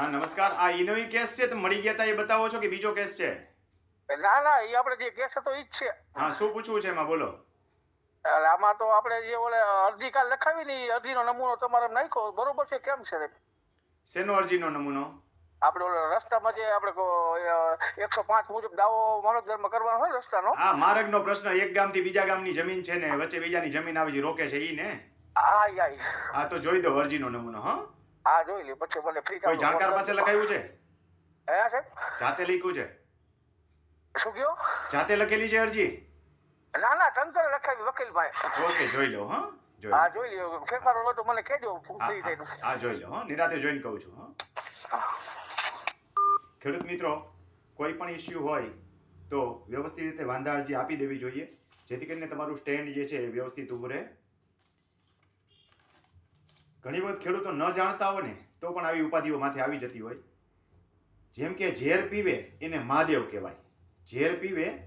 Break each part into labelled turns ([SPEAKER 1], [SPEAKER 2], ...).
[SPEAKER 1] હા નમસ્કાર. આ ઇનોવી કેસ છે તો મળી ગયા તા એ બતાવો છો કે બીજો કેસ છે?
[SPEAKER 2] ના ના એ આપણે જે કેસ હતો એ જ છે.
[SPEAKER 1] હા શું પૂછવું છે એમાં? બોલો.
[SPEAKER 2] આમાં તો આપણે જે ઓલે અરજી કાલ લખાવી ને અરજીનો નમૂનો તમારે નાખ્યો બરોબર છે કેમ છે?
[SPEAKER 1] શેનો અરજીનો નમૂનો?
[SPEAKER 2] આપણે ઓલો રસ્તામાં જે આપણે એકસો પાંચ મુજબ દાવો માનવધર્મ કરવાનો હોય રસ્તાનો.
[SPEAKER 1] હા માર્ગનો પ્રશ્ન. એક ગામથી બીજા ગામની જમીન છે ને વચ્ચે બીજાની જમીન આવી છે રોકે છે ઈ ને?
[SPEAKER 2] હા
[SPEAKER 1] હા તો જોઈ દો અરજીનો નમૂનો હા?
[SPEAKER 2] હા જોઈ લે પછી મને ફ્રી
[SPEAKER 1] કોઈ જાણકાર પાસે લખાયું છે?
[SPEAKER 2] હે સાહેબ?
[SPEAKER 1] જાતે લખ્યું છે?
[SPEAKER 2] શું કયો?
[SPEAKER 1] જાતે લખેલી છે અરજી?
[SPEAKER 2] ના ના ટંકરે લખાવી વકીલ ભાઈ
[SPEAKER 1] ઓકે જોઈ લો હા. લો.
[SPEAKER 2] જોઈ લ્યો. ફેરફાર હોય તો મને કહેજો ફ્રી થઈને
[SPEAKER 1] હા, હા જોઈ લો હા. નિરાતે જોઈને કહું છું હા. ખેડૂત મિત્રો કોઈ પણ ઇસ્યુ હોય તો વ્યવસ્થિત રીતે વાંધા અરજી આપી દેવી જોઈએ. જેથી કરીને તમારું સ્ટેન્ડ જે છે એ વ્યવસ્થિત ઊભું રહે. ઘણી વખત ખેડૂતો ન જાણતા હોય ને, તો પણ આવી ઉપાધિઓ માથે આવી જતી હોય. જેમ કે ઝેર પીવે એને મહાદેવ કહેવાય. ઝેર પીવે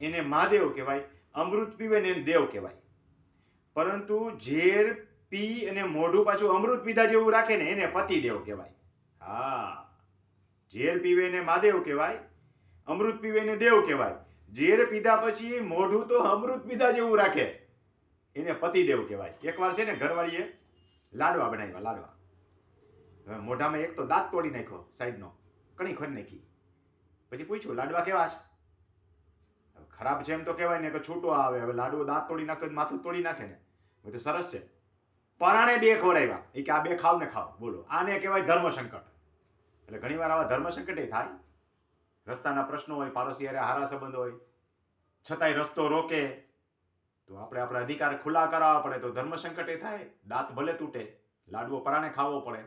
[SPEAKER 1] એને મહાદેવ કહેવાય. અમૃત પીવે ને એને દેવ કહેવાય. પરંતુ ઝેર પી અને મોઢું પાછું અમૃત પીધા જેવું રાખે ને, એને પતિદેવ કહેવાય. હા. ઝેર પીવે ને મહાદેવ કહેવાય, અમૃત પીવે ને દેવ કહેવાય. ઝેર પીધા પછી મોઢું તો અમૃત પીધા જેવું રાખે. એને પતિદેવ કહેવાય. એકવાર છે ને ઘરવાળીએ લાડવા બનાવ્યા, લાડવા. હવે મોઢામાં એક તો દાંત તોડી નાખ્યો સાઈડનો, કણી ખોરી નાખી. પછી પૂછ્યું, લાડવા કેવા છે? ખરાબ છે એમ તો કહેવાય ને કે છૂટો આવે, હવે લાડવો દાંત તોડી નાખતો માથું તોડી નાખે ને. બધું સરસ છે. પરાણે બે ખવડાવ્યા એ કે આ બે ખાવ ને ખાવ, બોલો. આને કહેવાય ધર્મ સંકટ. એટલે ઘણીવાર આવા ધર્મ સંકટ એ થાય. રસ્તાના પ્રશ્નો હોય, પાડોશી હારા સંબંધ હોય. છતાંય રસ્તો રોકે. તો આપણે આપણા અધિકાર ખુલ્લા કરાવવા પડે તો ધર્મ સંકટે થાય, દાંત ભલે તૂટે લાડવો પરાણે ખાવો પડે.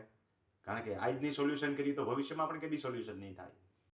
[SPEAKER 1] કારણ કે આજની સોલ્યુશન કરી તો ભવિષ્યમાં પણ કદી સોલ્યુશન નહીં થાય.